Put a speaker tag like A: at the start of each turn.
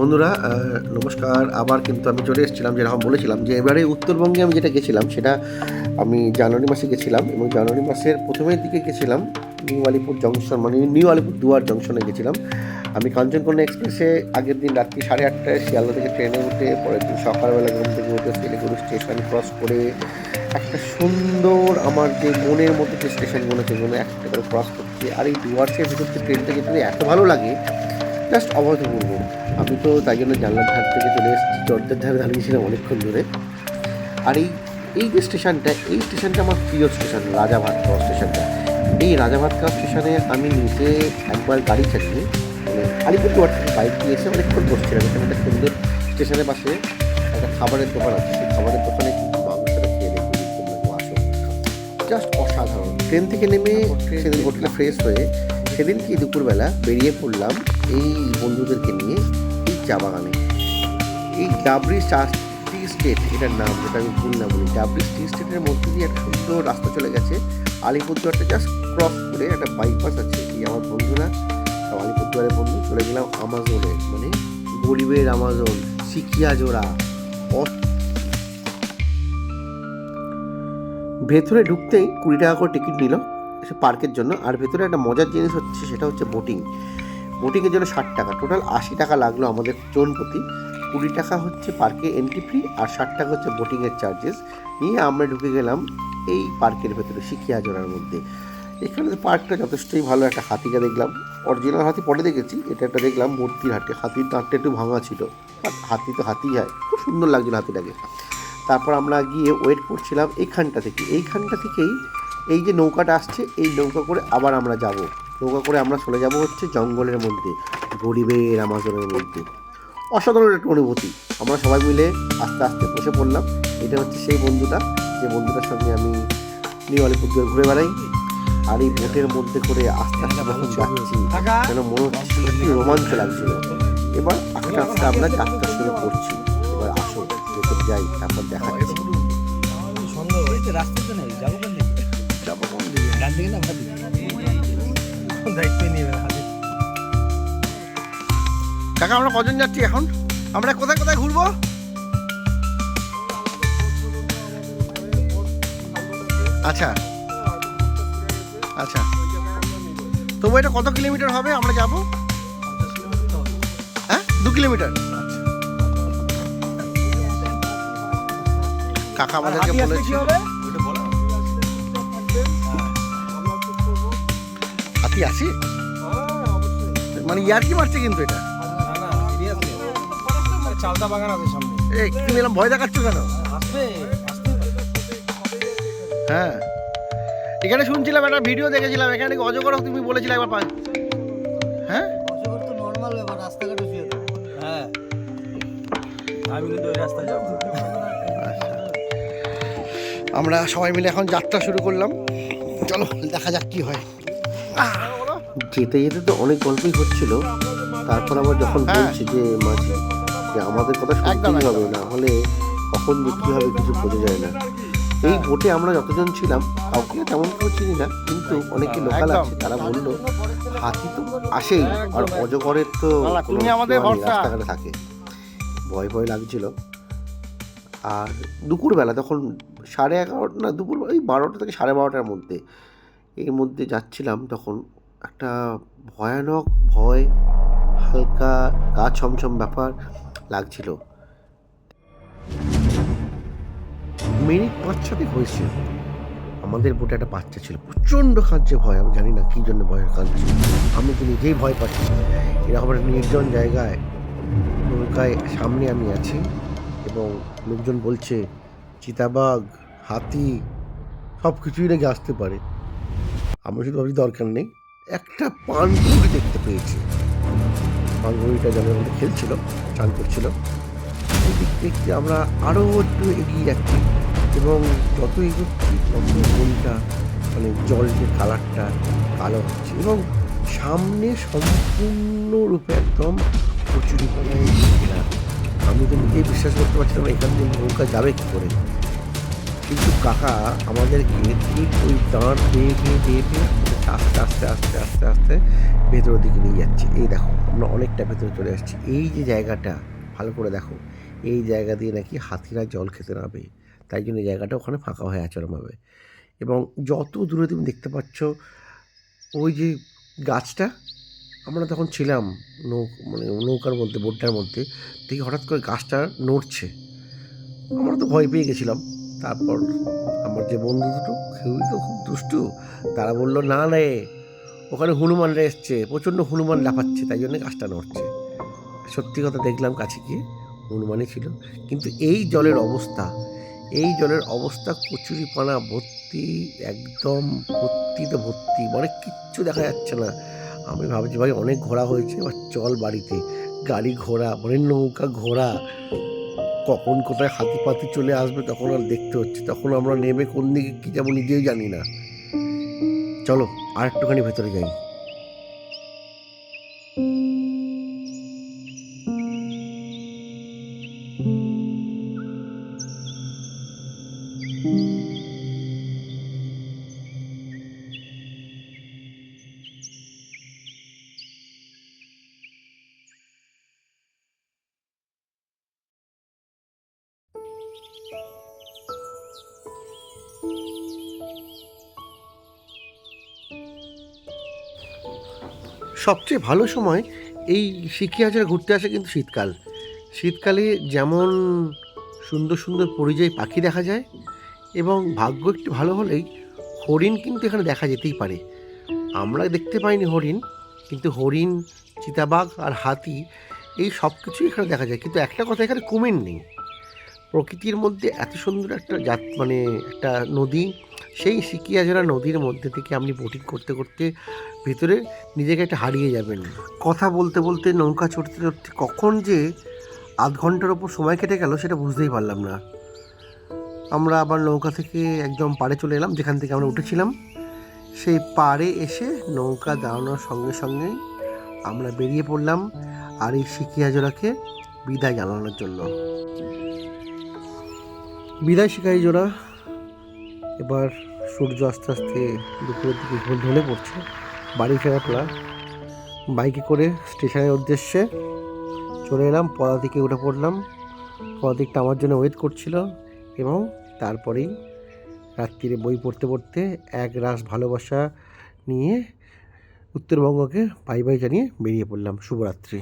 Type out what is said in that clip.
A: বন্ধুরা নমস্কার। আবার কিন্তু আমি চলে এসেছিলাম যেরকম বলেছিলাম যে এবারে উত্তরবঙ্গে আমি যেটা গেছিলাম, সেটা আমি জানুয়ারি মাসে গেছিলাম এবং জানুয়ারি মাসের প্রথমের দিকে গেছিলাম, নিউ আলিপুর জংশন মানে নিউ আলিপুর দুয়ার জংশনে গেছিলাম। আমি কাঞ্চনকন্যা এক্সপ্রেসে আগের দিন রাত্রি সাড়ে আটটায় শিয়ালদা থেকে ট্রেনে উঠে, পরের দিন সকালবেলা ঘুম থেকে উঠে শিলিগুড়ি স্টেশন ক্রস করে একটা সুন্দর আমার যে মনের মধ্যে যে স্টেশনগুলো সেগুলো একটা করে ক্রস করছি, আর এই ডুয়ার্সের ভিতর যে ট্রেনটা যেতে এত ভালো লাগে জাস্ট অভূতপূর্ব আমি তো তাই জন্য জানলার ধার থেকে চলে এসেছি। দরজার ধারে দাঁড়িয়েছিলাম অনেকক্ষণ ধরে। আর এই এই যে স্টেশনটা এই স্টেশনটা আমার প্রিয় স্টেশন রাজা রাজাভাতখাওয়া স্টেশনটা। এই রাজা রাজাভাতখাওয়া স্টেশনে আমি নিজে একবার গাড়ি চালিয়ে মানে আলিপুরদুয়ার থেকে বাইক নিয়ে এসে অনেকক্ষণ বসছিলাম। এখানে একটা সুন্দর স্টেশনের পাশে একটা খাবারের দোকান আছে। সেই খাবারের দোকানে কিন্তু মাংসটা খেয়ে দেখি আসো। জাস্ট অসাধারণ। ট্রেন থেকে নেমে সেদিন হোটেলে ফ্রেশ হয়ে সেদিন কি দুপুরবেলা বেরিয়ে পড়লাম এই বন্ধুদেরকে নিয়ে এই চা বাগানে। এই ডাবরি টি স্টেট, এটার নাম যেটা আমি ভুল না বলি ডাবরি টি স্টেটের মধ্যে দিয়ে একটা সুন্দর রাস্তা চলে গেছে। আলিপুরদুয়ারটা জাস্ট ক্রস করে একটা বাইপাস আছে। এই আমার বন্ধুরা আলিপুরদুয়ারের বন্ধু, চলে গেলাম আমাজনে মানে গরিবের আমাজন সিকিয়া জোড়া ভেতরে ঢুকতেই কুড়ি টাকা করে টিকিট নিল। পার্কের জন্য। আর ভেতরে একটা মজার জিনিস হচ্ছে, সেটা হচ্ছে বোটিং বোটিংয়ের জন্য ষাট টাকা। টোটাল আশি টাকা লাগল আমাদের জন প্রতি। কুড়ি টাকা হচ্ছে পার্কে এন্ট্রি ফ্রি আর ষাট টাকা হচ্ছে বোটিংয়ের চার্জেস নিয়ে আমরা ঢুকে গেলাম এই পার্কের ভেতরে, শিখিয়া জোড়ার মধ্যে। এখানে পার্কটা যথেষ্টই ভালো একটা হাতিকে দেখলাম। অরিজিনাল হাতি পরে দেখেছি, এটা একটা দেখলাম মূর্তির হাটে। হাতির দাঁতটা একটু ভাঙা ছিল। হাতি তো হাতি হয়। খুব সুন্দর লাগছিল হাতিটাকে। তারপর আমরা গিয়ে ওয়েট করছিলাম এইখানটা থেকে। এইখানটা থেকেই এই যে নৌকাটা আসছে, এই নৌকা করে আবার আমরা যাব। নৌকা করে আমরা চলে যাব হচ্ছে জঙ্গলের মধ্যে, গরিবের আমাজনের মধ্যে। অসাধারণ একটা অনুভূতি। আমরা সবাই মিলে আস্তে আস্তে বসে পড়লাম। এটা হচ্ছে সেই বন্ধুটা। যে বন্ধুটার সঙ্গে আমি নিউ আলিপুরদুয়ার ঘুরে বেড়াই। আর এই বোটের মধ্যে করে আস্তে আস্তে যখন যাচ্ছি, যেন মনে হচ্ছে কি রোমাঞ্চ লাগছিল। এবার আস্তে আস্তে আমরা যাত্রা শুরু করছি। এবার আসো, ভেতর যাই, তারপর দেখা যাচ্ছে
B: সন্দেহ না বাম দায়িত্ব নিয়ে হাতে
A: কাকা আমরা কজন যাচ্ছি এখন? আমরা কোথায় কোথায় ঘুরবো? আচ্ছা। আচ্ছা। তবু এটা কত কিলোমিটার হবে? আমরা যাব? হ্যাঁ? দু কিলোমিটার? কাকা আমাদেরকে বলেছে। হাতি আসি মানে ইয়ার কি মারছে কিন্তু এটা?
B: বাগান আছে
A: ভয় দেখাচ্ছ কেন? হ্যাঁ। এখানে শুনছিলাম একটা ভিডিও দেখেছিলাম, এখানে তুমি বলেছিলে হ্যাঁ
B: নর্মাল শুয়ে হ্যাঁ?
A: আচ্ছা। আমরা সবাই মিলে এখন যাত্রা শুরু করলাম। চলো, দেখা যাক কি হয়। যেতে যেতে তো অনেক গল্পই হচ্ছিল। তারপর আবার যখন বলছি যে মাঝে যে আমাদের কথা শুনতেই হবে না হলে কখন যে কী হবে কিছু বোঝা যায় না। এই বোটে আমরা যতজন ছিলাম কাউকে তেমন কেউ চিনি না কিন্তু অনেকে লোকাল আছে তারা বলল হাতি তো আসেই আর অজগরের তো রাস্তাঘাটে থাকে। ভয় ভয় লাগছিল। আর দুপুরবেলা তখন সাড়ে এগারোটা না দুপুর ওই বারোটা থেকে সাড়ে বারোটার মধ্যে এর মধ্যে যাচ্ছিলাম তখন একটা ভয়ানক ভয়, হালকা গা ছমছম ব্যাপার লাগছিল। মিনিট পাঁচ সাথে হয়েছে। আমাদের বোটে একটা বাচ্চা ছিল। প্রচণ্ড কাঁদছে ভয়। আমি জানি না কী জন্য ভয়ের কাঁদছে। আমি তো নিজেই ভয় পাচ্ছি। এরকম একটা নির্জন জায়গায়, নৌকায় সামনে আমি আছি এবং লোকজন বলছে, চিতাবাঘ, হাতি সব কিছুই নাকি আসতে পারে। আমি শুধু ভাবছি দরকার নেই, একটা পানকুড়ি দেখতে পেয়েছি। পানকুড়িটা জলের মধ্যে খেলছিল, চান করছিল। দিক দেখতে আমরা আরও একটু এগিয়ে যাচ্ছি এবং যত এগোচ্ছি তত বইটা মানে জলের কালারটা কালো হচ্ছে এবং সামনে সম্পূর্ণরূপে একদম প্রচুর আমি তো নিজেই বিশ্বাস করতে পারছিলাম এখান থেকে নৌকা যাবে কী করে। কিন্তু কাকা আমাদেরকে ঠিক ওই দাঁড় বেয়ে বেয়ে বেয়ে বেয়ে আস্তে আস্তে আস্তে আস্তে আস্তে ভেতরের দিকে নিয়ে যাচ্ছে। এই দেখো, আমরা অনেকটা ভেতরে চলে আসছি। এই যে জায়গাটা, ভালো করে দেখো, এই জায়গা দিয়ে নাকি হাতিরা জল খেতে নামে। তাই জন্য জায়গাটা ওখানে ফাঁকা হয়ে ওরমভাবে। এবং যত দূরে তুমি দেখতে পাচ্ছ, ওই যে গাছটা, আমরা তখন ছিলাম নৌ মানে নৌকার মধ্যে, বোটটার মধ্যে, দেখি হঠাৎ করে গাছটা নড়ছে। আমরা তো ভয় পেয়ে গেছিলাম। তারপর আমার যে বন্ধু দুটো কেউই তো খুব দুষ্টু। তারা বলল, না রে, ওখানে হনুমানরা এসছে, প্রচণ্ড হনুমান লাফাচ্ছে, তাই জন্য গাছটা নড়ছে। সত্যি কথা দেখলাম কাছে গিয়ে, হনুমানই ছিল। কিন্তু এই জলের অবস্থা, এই জলের অবস্থা কচুরিপানা ভর্তি, একদম ভর্তি তো ভর্তি মানে কিচ্ছু দেখা যাচ্ছে না। আমি ভাবছি, ভাই, অনেক ঘোরা হয়েছে, এবার চল বাড়িতে। গাড়ি ঘোড়া মানে নৌকা ঘোড়া কখন কোথায় হাতি পাতি চলে আসবে তখন আর দেখতে হচ্ছে, তখন আমরা নেমে কোন দিকে কী যাব নিজেই জানি না। চলো আর একটুখানি ভেতরে যাই। সবচেয়ে ভালো সময় এই সিকিয়াজারা ঘুরতে আসে কিন্তু শীতকাল। শীতকালে যেমন সুন্দর সুন্দর পরিযায়ী পাখি দেখা যায় এবং ভাগ্য একটু ভালো হলেই হরিণ কিন্তু এখানে দেখা যেতেই পারে। আমরা দেখতে পাইনি হরিণ, কিন্তু হরিণ, চিতাবাঘ আর হাতি এই সব কিছুই এখানে দেখা যায়। কিন্তু একটা কথা এখানে কুমির নেই। প্রকৃতির মধ্যে এত সুন্দর একটা জাত মানে একটা নদী, সেই সিকিয়াজরা নদীর মধ্যে থেকে আপনি বোটিং করতে করতে ভিতরে নিজেকে একটা হারিয়ে যাবেন। কথা বলতে বলতে, নৌকা চড়তে চড়তে কখন যে আধ ঘণ্টার ওপর সময় কেটে গেল সেটা বুঝতেই পারলাম না। আমরা আবার নৌকা থেকে একদম পাড়ে চলে এলাম, যেখান থেকে আমরা উঠেছিলাম। সেই পাড়ে এসে নৌকা দাঁড়ানোর সঙ্গে সঙ্গেই আমরা বেরিয়ে পড়লাম আর এই সিকিয়াজোড়াকে বিদায় জানানোর জন্য। বিদায় শিকারি জোড়া। এবার সূর্য আস্তে আস্তে দুপুরের দিকে ঘোল ঢলে পড়ছে। বাড়ি ফেরা তোলা বাইকে করে স্টেশনের উদ্দেশ্যে চলে এলাম পদাতিকে উঠে পড়লাম। পদাতিকটা আমার জন্য ওয়েট করছিল এবং তারপরেই রাত্রিরে বই পড়তে পড়তে এক রাস ভালোবাসা নিয়ে উত্তরবঙ্গকে বাই বাই জানিয়ে বেরিয়ে পড়লাম। শুভরাত্রি।